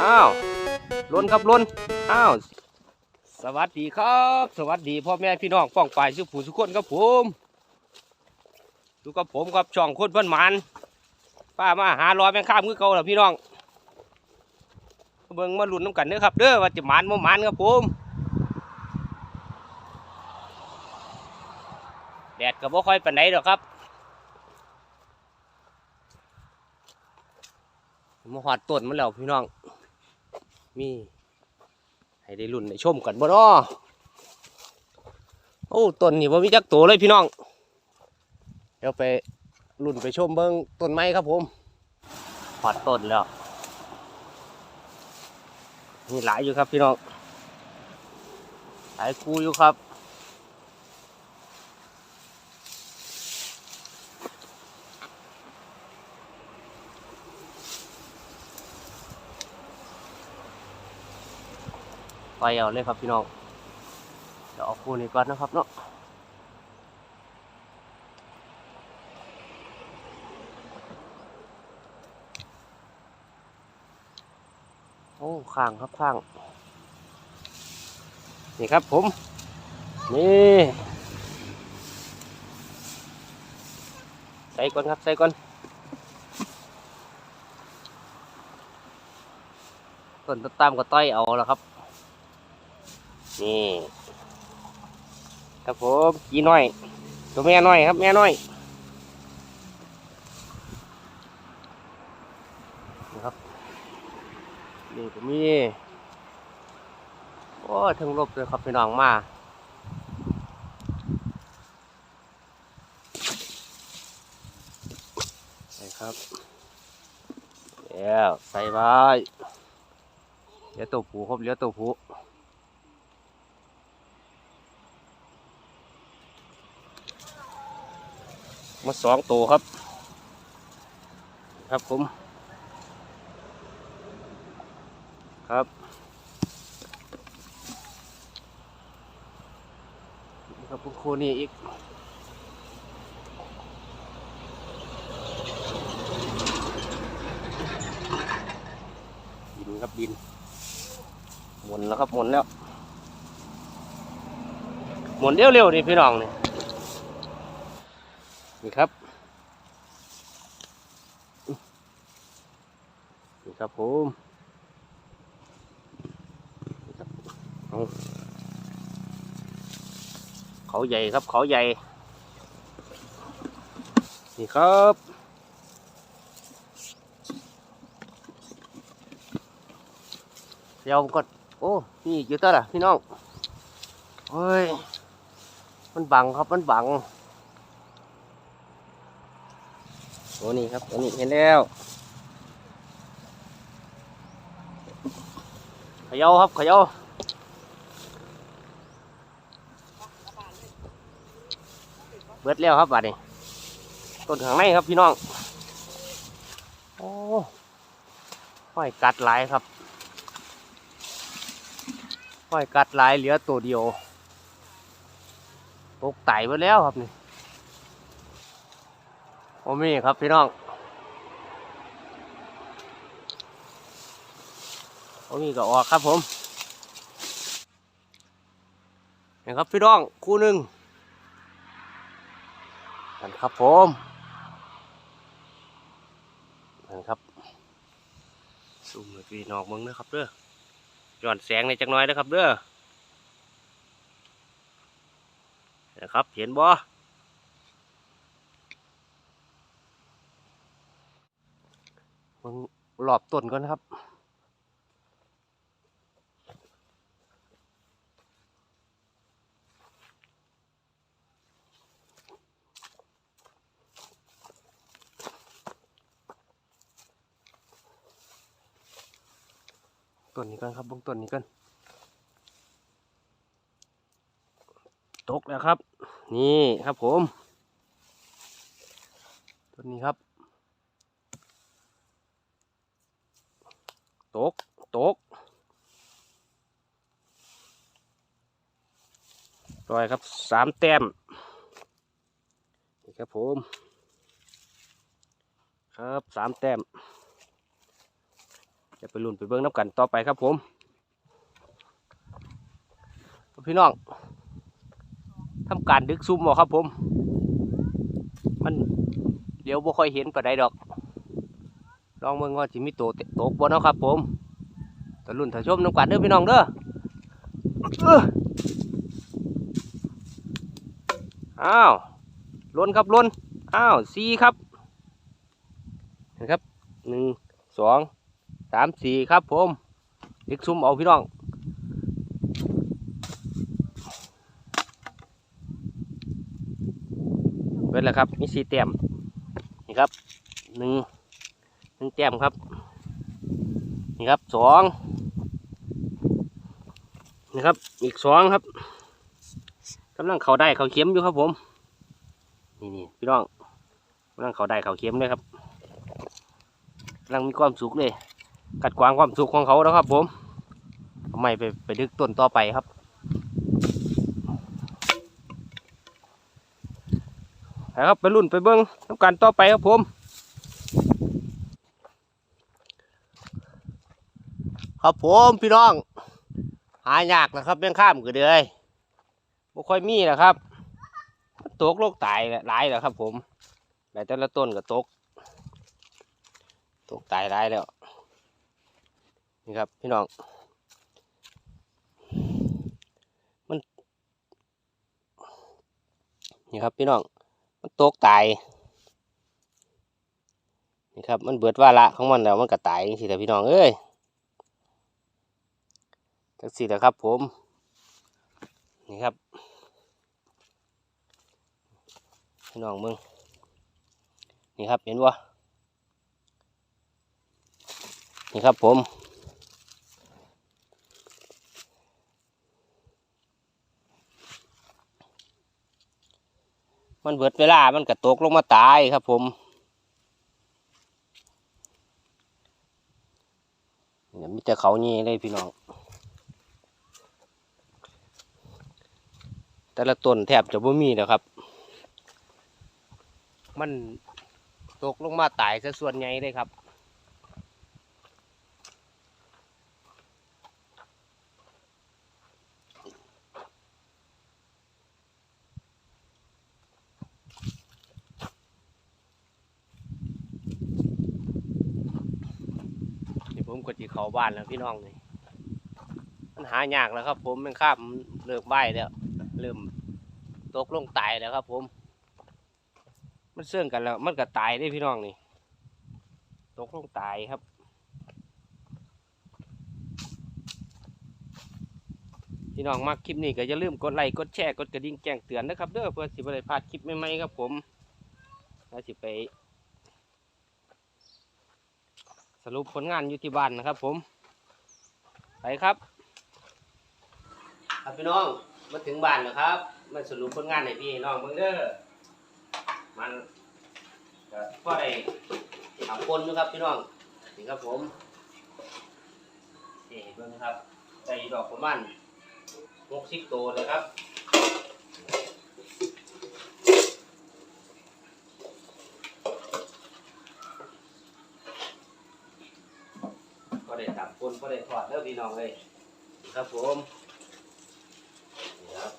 อ้าวล้นครับล้นอ้าวสวัสดีครับ สวัสดีพ่อแม่พี่น้องป้องปลายสุผู้สุขคนครับผมดูกับผมครับช่องคนเพันมันป้ามาหารอยแมงข้ามคือเก่าแล้วพี่น้องเบิ่งมาลุ้นน้ำกันเด้อครับเด้อว่าจะมันบ่หมันครับผมแดดก็บ่ค่อยปานไหนดอกครับ มาหอดต้นมันแล้วพี่น้อง มี ให้ได้รุ่นได้ชมกันบ่เนาะโอ้ต้นนี่ว่ามีจักตัวเลยพี่น้อง เดี๋ยวไปรุ่นไปชมเบิ้งต้นไม้ครับผมหอดต้นแล้วมีหลายอยู่ครับพี่น้อง หลายคู่อยู่ครับ ไปเอาเลยครับพี่น้องเดี๋ยวเอาคู่นี้ก่อนนะครับเนาะโอ้ข้างครับข้าง นี่ครับผม นี่ใส่ก่อนครับใส่ก่อนต้นตามก็ต้อยเอาแล้วครับ นี่ครับผมกีน้อย ตัวแม่น้อยครับ แม่น้อยนี่ครับนี่ก็มีโอ้ถึงลบเลยครับพี่น้องมานี่ครับแล้วใส่ไว้เหลือตัวผูครับเหลือตัวผู มาสองตัวครับ ครับผมครับครับคุณครูนี่อีกบินครับบินหมุนแล้วครับหมุนแล้วหมุนเร็วๆนี่พี่น้องนี่ นี่ครับ นี่ครับผมนี่ครับเอาเขาใหญ่ครับเขาใหญ่ นี่ครับเดี๋ยวก็โอ้นี่อยู่ตัวละพี่น้องเฮ้ยมันบังครับมันบัง โอ้นี่ครับตัวนี้เห็นแล้วขย่าครับขย่าเบิดแล้วครับบัดนี้ต้นข้างในครับพี่น้อง โอ้ห้อยกัดหลายครับห้อยกัดหลายเหลือตัวเดียวตกไตไปแล้วครับนี่ โอ้มีครับพี่น้องโอ้มีก็ออกครับผมนี่ครับพี่น้องคู่หนึ่งนั่นครับผมนั่นครับซูมให้พี่น้องมึงนะครับเด้อย้อนแสงในจักหน้อยนะครับเด้อนะครับเห็นบ่ มึงหลอบต้นก่อนนะครับ ต้นนี้กันครับเบงต้นนี้กันตกแล้วครับ นี่ครับผม ต้นนี้ครับ ตก ตกลอยครับสามแต้มนี่ครับผม ครับสามแต้ม จะไปลุ้นไปเบิ้งน้ำกันต่อไปครับผมพี่น้องทำการดึกซุ่มบ่ครับผม มันเดี๋ยวบ่ค่อยเห็นปานใดดอก ลองเบิ่งว่าสิมีโตเตะตกบ่เนาะครับ ผมตะลุ่นตะชมน้ำกันเด้อพี่น้องเด้อเอ้ออ้าวล้นครับล้นอ้าวสี่ครับเห็นครับหนึ่งสองสามสี่ครับ ผมดึกซุ่มเอาพี่น้องเบิดแล้วครับมีสี่แต้มนี่ครับหนึ่ง หนึ่งแต้มครับ นี่ครับสองนี่ครับ อีกสองครับกำลังเขาได้เขาเข็มอยู่ครับผม นี่นี่พี่น้องกำลังเขาได้เขาเข็มเลยครับกำลังมีความสุขเลย กัดกวางความสุขของเขาแล้วครับ ผมทำไมไปไปดึกต้นต่อไปครับนะครับไปรุ่นไปเบิ้งน้ำกันต่อไปครับผม ครับผมพี่น้อง หายากนะครับเบี้ยงข้ามก็เลยบ่ค่อยมีนะครับตกโรคตายหลายแล้วครับ ผมแต่แต่ละต้นก็ตก ตกตายหลายแล้ว นี่ครับ พี่น้อง มัน นี่ครับพี่น้อง มันตกตาย นี่ครับ มันเบิดว่าละของมันแล้วมันก็ตายสิแต่พี่น้องเอ้ย จังสิแหละครับผม นี่ครับพี่น้องมึง นี่ครับเห็นวะนี่ครับผมมันเบิดเวลา มันก็ตกลงมาตายครับผมเนี่ยมีแต่เขานี่เลยพี่น้อง แต่ละต้นแทบจะบ่มีแล้วครับ มันตกลงมาตายซะส่วนใหญ่เลยครับผมก็จีเขาบ้านแล้วพี่น้องนี่มันหายากแล้วครับ ผมมันข้ามเลิกใบแล้ว เริ่มตกลงตายแล้วครับ ผม มันเสื่องกันแล้ว มันก็ตายได้พี่น้องนี่ ตกลงตายครับพี่น้องมากคลิปนี้ก็อย่าลืมกดไลค์กดแชร์กดกระดิ่งแจ้งเตือนนะครับเด้อเพื่อสิบได้พลาดคลิปใหม่ๆครับผมแล้วสิไป สรุปผลงานอยู่ที่บ้านนะครับ ผม ไปครับ ครับพี่น้อง มาถึงบ้านแล้วครับมาสรุปผลงานให้พี่น้องเบิ่งเด้อมันก็พอได้ทำคนอยู่ครับพี่น้องนี่ครับผมนี่เบิ่งครับได้ดอกประมาณหกสิบตัวเลยครับก็ได้ทำคนก็ได้ทอดเด้อพี่น้องเลยครับผมนี่ครับ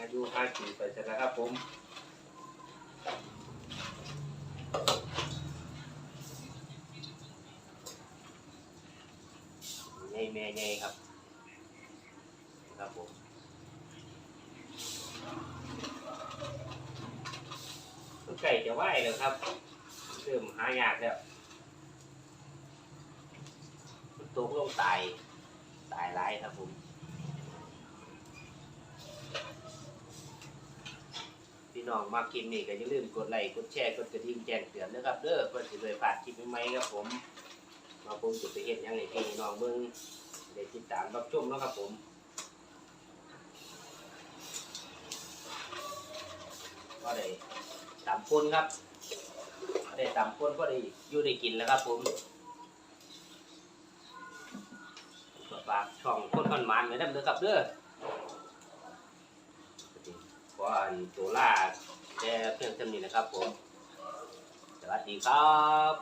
อายุห้าปีไปเสร็จแล้วครับผมใหญ่แม่ใหญ่ครับนะครับผมมันไก่จะไหวแล้วครับเริ่มหายากแล้วมันตกลงตาย ตายหลายครับผม น้องมาคลิปนี้ก็อย่าลืมกดไลค์กดแชร์กดกระดิ่งแจ้งเตือนนะครับเด้อเพื่อสิได้พลาดคลิปใหม่ๆครับผมมาผมจะไปเห็นยังไงพี่น้องเบิ่งได้ติดตามรับชมเนาะครับผมก็ได้ตามคนครับได้ตามคนก็ได้อยู่ได้กินแล้วครับผมฝากช่องคนพันหมันไว้นำเด้อครับเด้อ เพราะอันตัวล่าแค่เพียงเท่านี้นะครับผม สวัสดีครับ